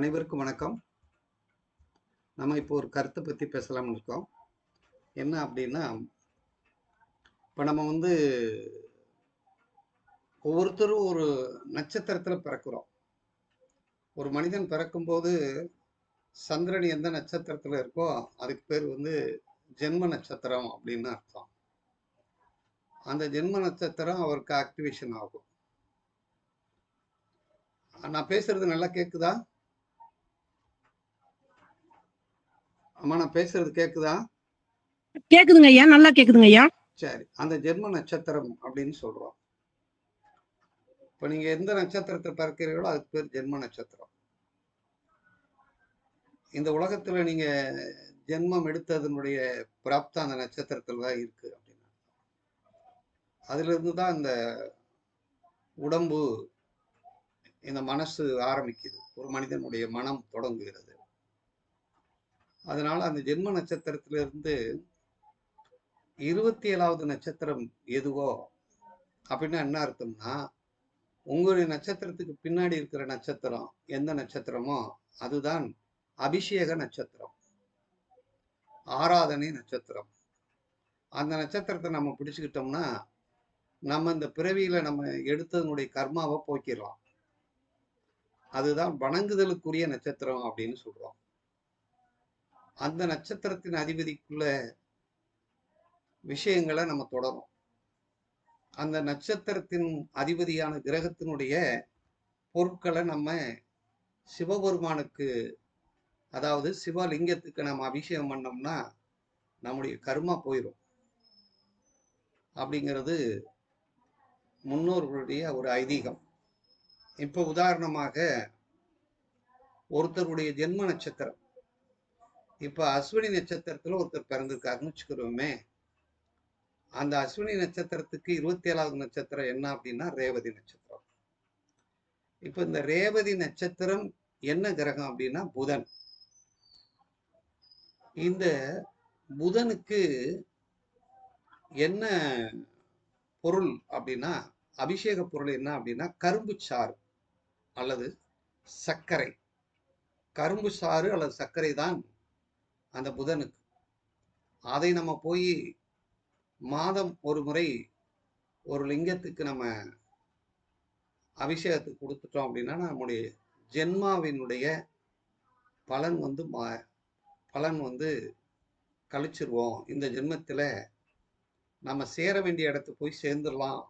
அனைவருக்கும் வணக்கம். நம்ம இப்போ ஒரு கருத்தை பற்றி பேசலாம்னு இருக்கோம். என்ன அப்படின்னா இப்போ நம்ம வந்து ஒவ்வொருத்தரும் ஒரு நட்சத்திரத்தில் பிறக்கிறோம். ஒரு மனிதன் பிறக்கும்போது சந்திரன் எந்த நட்சத்திரத்தில் இருக்கோ அதுக்கு பேர் வந்து ஜென்ம நட்சத்திரம் அப்படின்னு அர்த்தம். அந்த ஜென்ம நட்சத்திரம் அவருக்கு ஆக்டிவேஷன் ஆகும். நான் பேசுறது நல்லா கேக்குதா? அம்மா நான் பேசுறது கேக்குதா? கேக்குதுங்க ஐயா நல்லா கேக்குதுங்க ஐயா. சரி அந்த ஜென்ம நட்சத்திரம் அப்படின்னு சொல்றோம். இப்ப நீங்க எந்த நட்சத்திரத்தை பிறக்கிறீர்களோ அதுக்கு பேர் ஜென்ம நட்சத்திரம். இந்த உலகத்துல நீங்க ஜென்மம் எடுத்ததனுடைய பிராப்தம் அந்த நட்சத்திரத்துல தான் இருக்கு அப்படின்னா அதுல இருந்து தான் இந்த உடம்பு இந்த மனசு ஆரம்பிக்குது. ஒரு மனிதனுடைய மனம் தொடங்குகிறது. அதனால அந்த ஜென்ம நட்சத்திரத்திலிருந்து இருபத்தி ஏழாவது நட்சத்திரம் எதுவோ அப்படின்னா என்ன அர்த்தம்னா உங்களுடைய நட்சத்திரத்துக்கு பின்னாடி இருக்கிற நட்சத்திரம் எந்த நட்சத்திரமோ அதுதான் அபிஷேக நட்சத்திரம். ஆராதனை நட்சத்திரம். அந்த நட்சத்திரத்தை நம்ம பிடிச்சுக்கிட்டோம்னா நம்ம இந்த பிறவியில நம்ம எடுத்ததனுடைய கர்மாவை போக்கிடலாம். அதுதான் வணங்குதலுக்குரிய நட்சத்திரம் அப்படின்னு சொல்றோம். அந்த நட்சத்திரத்தின் அதிபதிக்குள்ள விஷயங்களை நம்ம தொடரும். அந்த நட்சத்திரத்தின் அதிபதியான கிரகத்தினுடைய பொருட்களை நம்ம சிவபெருமானுக்கு அதாவது சிவலிங்கத்துக்கு நம்ம அபிஷேகம் பண்ணோம்னா நம்முடைய கர்மா போயிடும் அப்படிங்கிறது முன்னோர்களுடைய ஒரு ஐதீகம். இப்போ உதாரணமாக ஒருத்தருடைய ஜென்ம நட்சத்திரம். இப்ப அஸ்வினி நட்சத்திரத்துல ஒருத்தர் பிறந்திருக்காருன்னு வச்சுக்கிறோமே அந்த அஸ்வினி நட்சத்திரத்துக்கு இருபத்தி ஏழாவது நட்சத்திரம் என்ன அப்படின்னா ரேவதி நட்சத்திரம். இப்ப இந்த ரேவதி நட்சத்திரம் என்ன கிரகம் அப்படின்னா புதன். இந்த புதனுக்கு என்ன பொருள் அப்படின்னா அபிஷேக பொருள் என்ன அப்படின்னா கரும்பு சாறு அல்லது சர்க்கரை. கரும்பு சாறு அல்லது சர்க்கரை தான் அந்த புதனுக்கு. அதை நம்ம போய் மாதம் ஒரு முறை ஒரு லிங்கத்துக்கு நம்ம அபிஷேகத்துக்கு கொடுத்துட்டோம் அப்படின்னா நம்முடைய ஜென்மாவினுடைய பலன் வந்து மா பலன் வந்து கழிச்சிருவோம். இந்த ஜென்மத்தில் நம்ம சேர வேண்டிய இடத்துக்கு போய் சேர்ந்துடலாம்.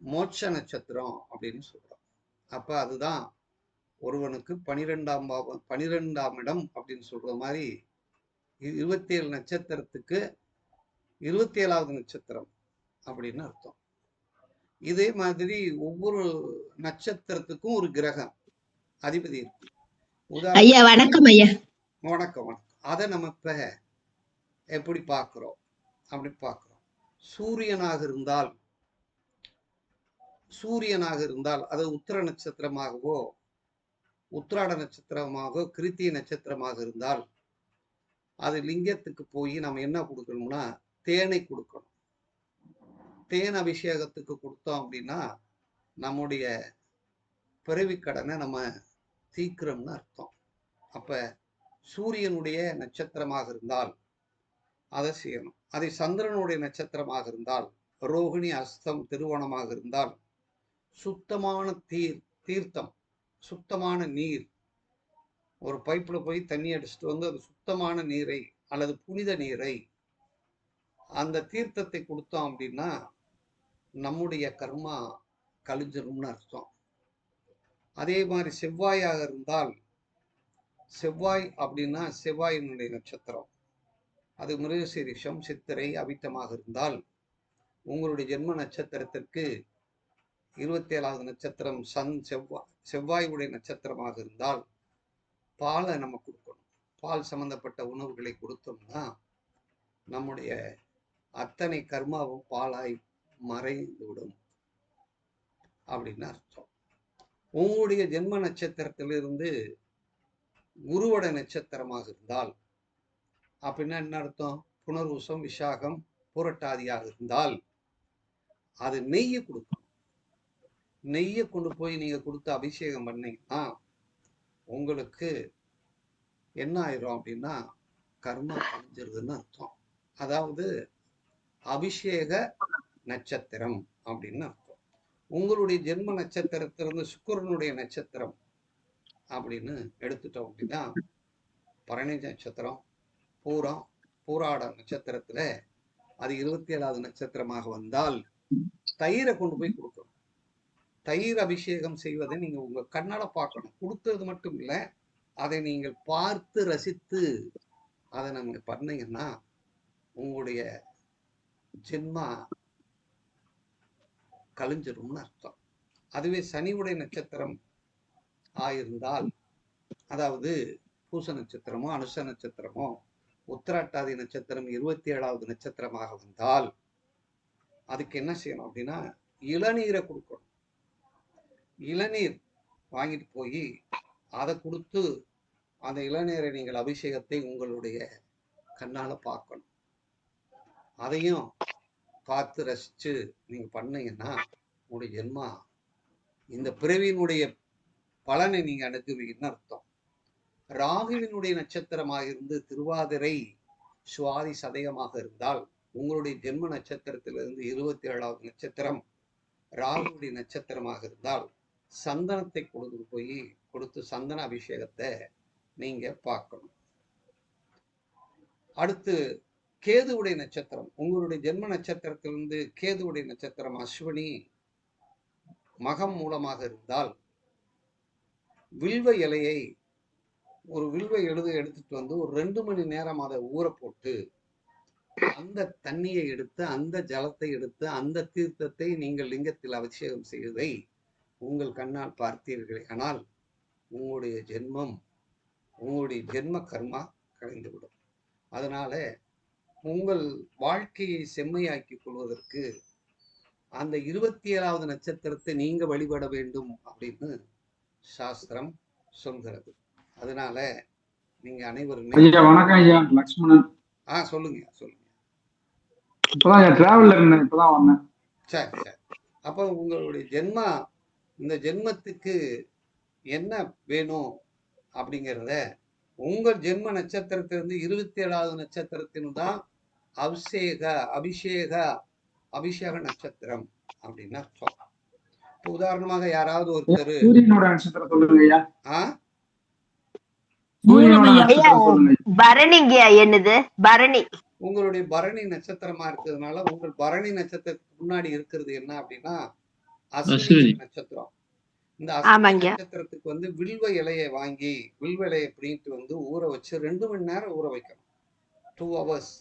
மோட்ச நட்சத்திரம் அப்படின்னு சொல்கிறோம் அப்போ அதுதான் ஒருவனுக்கு பனிரெண்டாம் பாவம் பனிரெண்டாம் இடம் அப்படின்னு சொல்ற மாதிரி இருபத்தி ஏழு நட்சத்திரத்துக்கு இருபத்தி ஏழாவது நட்சத்திரம் அப்படின்னு அர்த்தம். இதே மாதிரி ஒவ்வொரு நட்சத்திரத்துக்கும் ஒரு கிரகம் அதிபதி இருக்கு. ஐயா வணக்கம் ஐயா. வணக்கம் வணக்கம். அதை நம்ம இப்ப எப்படி பார்க்கிறோம்? அப்படி பார்க்கிறோம். சூரியனாக இருந்தால் சூரியனாக இருந்தால் அது உத்திர நட்சத்திரமாகவோ உத்திராட நட்சத்திரமாக கிருத்திய நட்சத்திரமாக இருந்தால் அது லிங்கத்துக்கு போய் நம்ம என்ன கொடுக்கணும்னா தேனை கொடுக்கணும். தேன் அபிஷேகத்துக்கு கொடுத்தோம் அப்படின்னா நம்முடைய பிறவி கடனை நம்ம தீக்கிறோம்னு அர்த்தம். அப்ப சூரியனுடைய நட்சத்திரமாக இருந்தால் அதை செய்யணும். அதை சந்திரனுடைய நட்சத்திரமாக இருந்தால் ரோகிணி அஸ்தம் திருவோணமாக இருந்தால் சுத்தமான தீர் தீர்த்தம் சுத்தமான நீர். ஒரு பைப்பில் போய் தண்ணி அடிச்சுட்டு வந்து அது சுத்தமான நீரை அல்லது புனித நீரை அந்த தீர்த்தத்தை கொடுத்தோம் அப்படின்னா நம்முடைய கர்மா கழிஞ்சிரும்னு அர்த்தம். அதே மாதிரி செவ்வாயாக இருந்தால் செவ்வாய் அப்படின்னா செவ்வாயினுடைய நட்சத்திரம். அது மிருகசீரிஷம் சித்திரை அபித்தமாக இருந்தால் உங்களுடைய ஜென்ம நட்சத்திரத்திற்கு இருபத்தி ஏழாவது நட்சத்திரம் சன் செவ்வாய் செவ்வாயுடைய நட்சத்திரமாக இருந்தால் பாலை நம்ம கொடுக்கணும். பால் சம்பந்தப்பட்ட உணவுகளை கொடுத்தோம்னா நம்முடைய அத்தனை கர்மாவும் பாலாய் மறைந்து விடும் அப்படின்னு அர்த்தம். உங்களுடைய ஜென்ம நட்சத்திரத்திலிருந்து குருவட நட்சத்திரமாக இருந்தால் அப்படின்னா என்ன அர்த்தம்? புனர்வசம் விசாகம் புரட்டாதியாக இருந்தால் அது நெய்யை கொடுக்கும். நெய்யை கொண்டு போய் நீங்க கொடுத்து அபிஷேகம் பண்ணீங்கன்னா உங்களுக்கு என்ன ஆயிரும் அப்படின்னா கர்மா அழிஞ்சிருதுன்னு அர்த்தம். அதாவது அபிஷேக நட்சத்திரம் அப்படின்னு அர்த்தம். உங்களுடைய ஜென்ம நட்சத்திரத்திலிருந்து சுக்கரனுடைய நட்சத்திரம் அப்படின்னு எடுத்துட்டோம் அப்படின்னா பரணி நட்சத்திரம் பூரம் பூராட நட்சத்திரத்துல அது இருபத்தி ஏழாவது நட்சத்திரமாக வந்தால் தயிரை கொண்டு போய் கொடுக்கணும். தயிர் அபிஷேகம் செய்வதை நீங்க உங்க கண்ணால பார்க்கணும். கொடுத்தது மட்டும் இல்ல அதை நீங்கள் பார்த்து ரசித்து அதை நம்ம பண்ணீங்கன்னா உங்களுடைய ஜென்மா கழிஞ்சிரும்னு அர்த்தம். அதுவே சனியுடைய நட்சத்திரம் ஆயிருந்தால் அதாவது பூச நட்சத்திரமோ அனுச நட்சத்திரமோ உத்திராட்டாதி நட்சத்திரம் இருபத்தி ஏழாவது நட்சத்திரமாக வந்தால் அதுக்கு என்ன செய்யணும் அப்படின்னா இளநீரை கொடுக்கணும். இளநீர் வாங்கிட்டு போய் அதை கொடுத்து அந்த இளநீரை நீங்கள் அபிஷேகத்தை உங்களுடைய கண்ணால பார்க்கணும். அதையும் பார்த்து ரசிச்சு நீங்க பண்ணீங்கன்னா உங்களுடைய ஜென்மா இந்த பிறவியினுடைய பலனை நீங்க அனுப்புவீங்கன்னு அர்த்தம். ராகுவினுடைய நட்சத்திரமாக இருந்து திருவாதிரை சுவாதி சதயமாக இருந்தால் உங்களுடைய ஜென்ம நட்சத்திரத்திலிருந்து இருபத்தி ஏழாவது நட்சத்திரம் ராகுடைய நட்சத்திரமாக இருந்தால் சந்தனத்தை கொடுத்து போய் கொடுத்து சந்தன அபிஷேகத்தை நீங்க பார்க்கணும். அடுத்து கேதுவுடைய நட்சத்திரம். உங்களுடைய ஜென்ம நட்சத்திரத்திலிருந்து கேதுவுடைய நட்சத்திரம் அஸ்வினி மகம் மூலமாக இருந்தால் வில்வ இலையை ஒரு வில்வ எழுத எடுத்துட்டு வந்து ஒரு ரெண்டு மணி நேரம் அதை ஊற போட்டு அந்த தண்ணியை எடுத்து அந்த ஜலத்தை எடுத்து அந்த தீர்த்தத்தை நீங்கள் லிங்கத்தில் அபிஷேகம் செய்வதை உங்கள் கண்ணால் பார்த்தீர்களே ஆனால் உங்களுடைய ஜென்மம் உங்களுடைய ஜென்ம கர்மா கலைந்துவிடும். அதனால உங்கள் வாழ்க்கையை செம்மையாக்கிக் கொள்வதற்கு அந்த இருபத்தி ஏழாவது நட்சத்திரத்தை நீங்க வழிபட வேண்டும் அப்படின்னு சாஸ்திரம் சொல்கிறது. அதனால நீங்க அனைவருமே வணக்கம் ஐயா. லக்ஷ்மணன். ஆ சொல்லுங்க சொல்லுங்க. இப்பதான் டிராவல்ல இருந்தேன் இப்பதான் வந்தேன். சரி சரி. அப்போ உங்களுடைய ஜென்மா இந்த ஜென்மத்துக்கு என்ன வேணும் அப்படிங்கிறத உங்கள் ஜென்ம நட்சத்திரத்திலிருந்து இருபத்தி ஏழாவது நட்சத்திரத்தின் தான் அபிஷேக அபிஷேக அபிஷேக நட்சத்திரம் அப்படின்னு அர்த்தம். இப்போ உதாரணமாக யாராவது ஒருத்தர் சூரியனோட நட்சத்திரம் ஆ? உங்களுடைய பரணி நட்சத்திரமா இருக்கிறதுனால உங்கள் பரணி நட்சத்திரத்துக்கு முன்னாடி இருக்கிறது என்ன அப்படின்னா அஸ்வினி. நட்சத்திரம். இந்த அஸ்வினி. நட்சத்திரத்துக்கு வந்து வில்வ இலையை வாங்கி வில்வ இலையை பிடிங்கிட்டு வந்து ஊற வச்சு ரெண்டு மணி நேரம் ஊற வைக்கணும். டூ ஹவர்ஸ்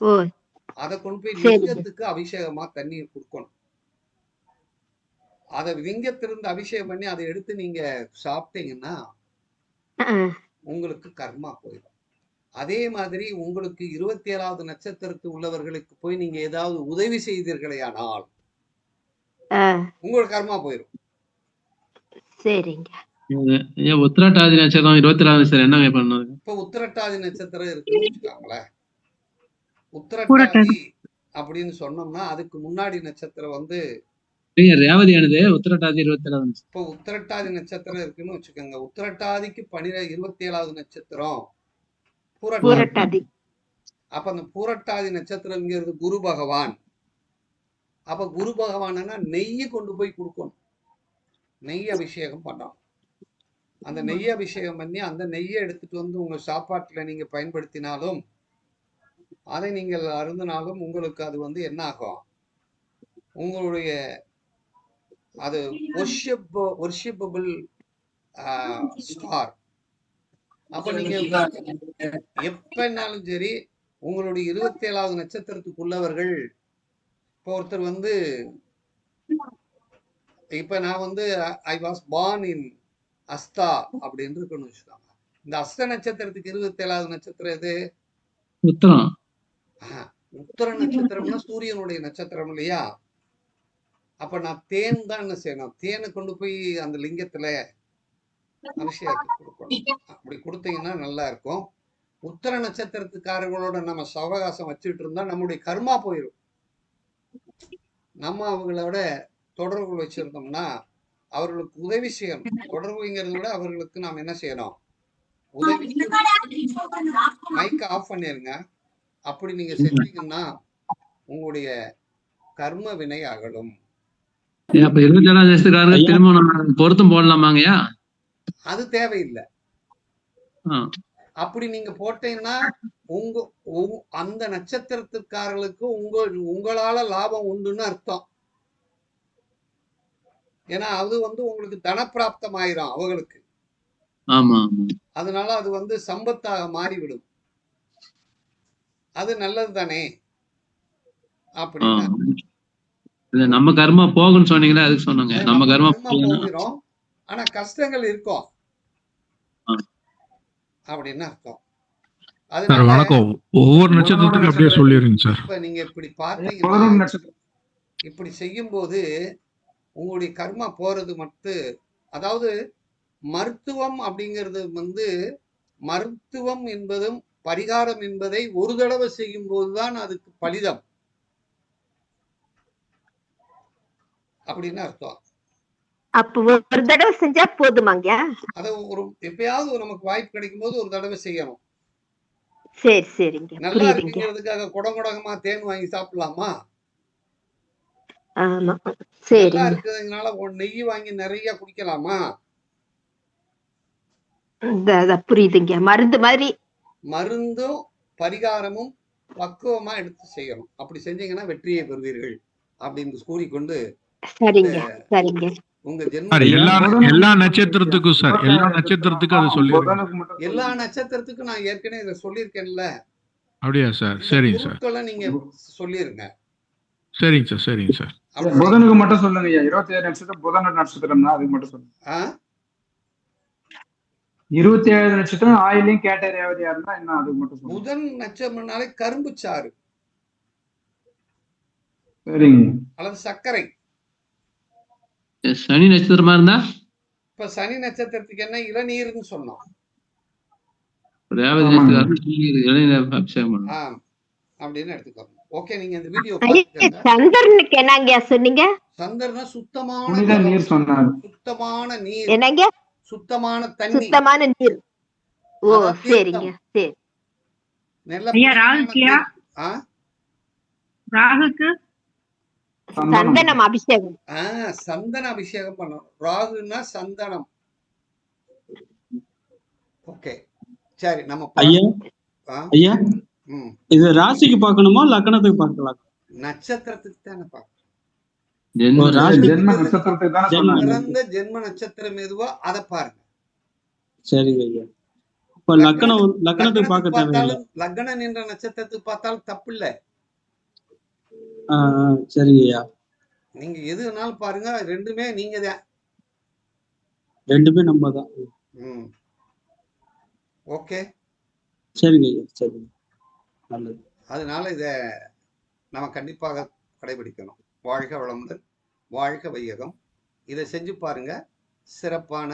அதை கொண்டு போய். லிங்கத்துக்கு அபிஷேகமா தண்ணீர் கொடுக்கணும். அதை லிங்கத்திலிருந்து அபிஷேகம் பண்ணி அதை எடுத்து நீங்க சாப்பிட்டீங்கன்னா உங்களுக்கு கர்மா போயிடும். அதே மாதிரி உங்களுக்கு இருபத்தி ஏழாவது நட்சத்திரத்து உள்ளவர்களுக்கு போய் நீங்க ஏதாவது உதவி செய்தீர்களே ஆனால் அஹ், உங்களுக்கு கர்மா போயிடும் சரிங்க. உத்திராட்டாதி நட்சத்திரம் இருபத்தி ஏழாவது சார் என்னங்க பண்ணது? இப்ப உத்திரட்டாதி நட்சத்திரம் இருக்குன்னு வச்சுக்கோங்களேன் உத்திரட்டாதி அப்படின்னு சொன்னோம்னா அதுக்கு முன்னாடி நட்சத்திரம் வந்து ரேவதியானது உத்திராட்டாதி இருபத்தி ஏழாவது நட்சத்திரம். இப்போ உத்திரட்டாதி நட்சத்திரம் இருக்குன்னு வச்சுக்கோங்க. உத்திரட்டாதிக்கு பனிர இருபத்தி ஏழாவது நட்சத்திரம் பூரட்டாதி. அப்ப அந்த பூரட்டாதி நட்சத்திரம்ங்கிறது குரு பகவான். அப்ப குரு பகவான்னா நெய்யை கொண்டு போய் கொடுக்கணும். நெய் அபிஷேகம் பண்ணணும். அந்த நெய் அபிஷேகம் பண்ணி அந்த நெய்யை எடுத்துட்டு வந்து உங்க சாப்பாட்டுல நீங்க பயன்படுத்தினாலும் அதை நீங்கள் அருந்தினாலும் உங்களுக்கு அது வந்து என்ன ஆகும்? உங்களுடைய அது ஒர்ஷிப் ஒர்ஷிப்பபிள் ஸ்டார் அப்ப நீங்க எப்பனாலும் சரி உங்களுடைய இருபத்தி ஏழாவது நட்சத்திரத்துக்குள்ளவர்கள் இப்போ ஒருத்தர் வந்து இப்ப நான் வந்து ஐ வாஸ் born இன் அஸ்தா அப்படின்னு இருக்கணும்னு வச்சுக்கோங்க. இந்த அஸ்த நட்சத்திரத்துக்கு இருபத்தி ஏழாவது நட்சத்திரம் எது? உத்திரம். உத்தர நட்சத்திரம்னா சூரியனுடைய நட்சத்திரம் இல்லையா? அப்ப நான் தேன் தான் என்ன செய்யணும்? தேனை கொண்டு போய் அந்த லிங்கத்துல அபிஷேகத்துக்கு கொடுக்கணும். அப்படி கொடுத்தீங்கன்னா நல்லா இருக்கும். உத்தர நட்சத்திரத்துக்காரங்களோட நம்ம சவகாசம் வச்சுட்டு இருந்தா நம்முடைய கர்மா போயிடும் நம்ம அவங்களோட தொடர்பு வச்சிருந்தோம்னா அவர்களுக்கு உதவி செய்யணும். தொடர்புங்கிறத விட அவர்களுக்கு நாம் என்ன செய்யணும்? உதவி மைக் ஆஃப் பண்ணிருங்க. அப்படி நீங்க செஞ்சீங்கன்னா உங்களுடைய கர்ம வினை அகலும். அப்ப இருபத்தி ஏழாம் வயசுக்காரங்க திருமணம் பொருத்தம் போடலாமாங்கய்யா? அது தேவையில்லை. அப்படி நீங்க போட்டீங்கன்னா உங்க அந்த நட்சத்திரத்துக்காரர்களுக்கு உங்க உங்களால லாபம் உண்டுன்னு அர்த்தம். ஏன்னா அது வந்து உங்களுக்கு தனப்பிராப்தம் ஆயிரும் அவங்களுக்கு அதனால அது வந்து சம்பத்தாக மாறிவிடும். அது நல்லது தானே. அப்படின்னா நம்ம கர்மா போகும்னு சொன்னீங்களே அதுக்கு சொன்னாங்க. நம்ம கர்மா போகிறோம். ஆனா கஷ்டங்கள் இருக்கும். அப்படின்னு அர்த்தம். அதனால வணக்கம். ஒவ்வொரு நட்சத்திரத்துக்கும் அப்படியே சொல்லிடுங்க சார். இப்ப நீங்க இப்படி பார்த்தீங்கன்னா நட்சத்திரம். இப்படி செய்யும்போது உங்களுடைய கர்மா போறது மட்டும் அதாவது மருத்துவம் அப்படிங்கிறது வந்து மருத்துவம் என்பதும் பரிகாரம் என்பதை ஒரு தடவை செய்யும் போதுதான் அதுக்கு பலிதம். அப்படின்னு அர்த்தம். அப்ப ஒரு தடவை செஞ்சா போதுமாங்கய்யா அதை ஒரு எப்பயாவது நமக்கு வாய்ப்பு கிடைக்கும் போது ஒரு தடவை செய்யணும். சரி சரிங்க. நல்லா இருக்குங்கிறதுக்காக குடங்குடகமா தேன் வாங்கி சாப்பிடலாமா? ஆமா. இருக்குதுனால ஒரு நெய் வாங்கி நிறைய குடிக்கலாமா? புரியுதுங்க. மருந்து மாதிரி. மருந்தும் பரிகாரமும் பக்குவமா எடுத்து செய்யணும். அப்படி செஞ்சீங்கன்னா வெற்றியை பெறுவீர்கள். அப்படின்னு கூறிக்கொண்டு சரிங்க சரிங்க. உங்க ஜென்ம எல்லா எல்லா நட்சத்திரத்துக்கும் சார் எல்லா நட்சத்திரத்துக்கும் அது மட்டும் எல்லா நட்சத்திரத்துக்கும் நான் ஏற்கனவே இதை சொல்லியிருக்கேன்ல. அப்படியா சார்? சரிங்க சார். நீங்க சொல்லிருங்க. சரிங்க சார் சரிங்க சார். புதனுக்கு மட்டும் சொல்லுங்க ஐயா. இருபத்தி ஏழு நட்சத்திரம் புதன் நட்சத்திரம்னா அதுக்கு மட்டும் சொல்லுங்க? இருபத்தி ஏழு நட்சத்திரம் ஆயிலையும் கேட்ட ரேவதியா இருந்தா என்ன அதுக்கு மட்டும் புதன் நட்சத்திரம்னாலே கரும்பு சாறு. சரிங்க. அல்லது சர்க்கரை. சனி நட்சத்திரமா இருந்தா? இப்ப சனி நட்சத்திரத்துக்கு என்ன இளநீர்னு சொன்னோம். ரேவதி இளநீர் அபிஷேகம் பண்ணணும். அப்படின்னு எடுத்துக்கோங்க. ஓகே நீங்க இந்த வீடியோ சந்திரனுக்கு என்னங்கய்யா சொன்னீங்க? சந்திரனா சுத்தமான நீர். சொன்னாரு. சுத்தமான நீர். என்னங்க சுத்தமான தண்ணி. சுத்தமான நீர். ஓ. சரிங்க சரி. நல்ல ராகுக்கு? சந்தனம். அபிஷேகம். ஆ சந்தன அபிஷேகம் பண்ணணும். ராகுன்னா சந்தனம். ஓகே. சரி நம்ம ஐயா? ஐயா? இது ராசிக்கு பார்க்கணுமா லக்னத்துக்கு பார்க்கலாம்? நட்சத்திரத்துக்கு தானே பார்க்கணும். ஜென்ம ஒரு ராசி ஜென்ம நட்சத்திரத்துக்கு தானே ஜென்ம சொன்னாங்க. பிறந்த ஜென்ம நட்சத்திரம் எதுவோ அதை பாருங்க. சரிங்க ஐயா. இப்ப லக்னம் லக்னத்துக்கு பார்க்க தேவையில்லை பார்த்தாலும் லக்னம் என்ற நட்சத்திரத்துக்கு பார்த்தாலும் தப்பு இல்ல ஆ, ஆ, சரிங்க ஐயா நீங்க எது வேணாலும் பாருங்க ரெண்டுமே நீங்க தான். ரெண்டுமே நம்ம தான். ம். ஓகே. சரிங்க ஐயா சரிங்க. நல்லது. அதனால இத நம்ம கண்டிப்பாக கடைபிடிக்கணும். வாழ்க வளமுடன் வாழ்க வையகம். இதை செஞ்சு பாருங்க சிறப்பான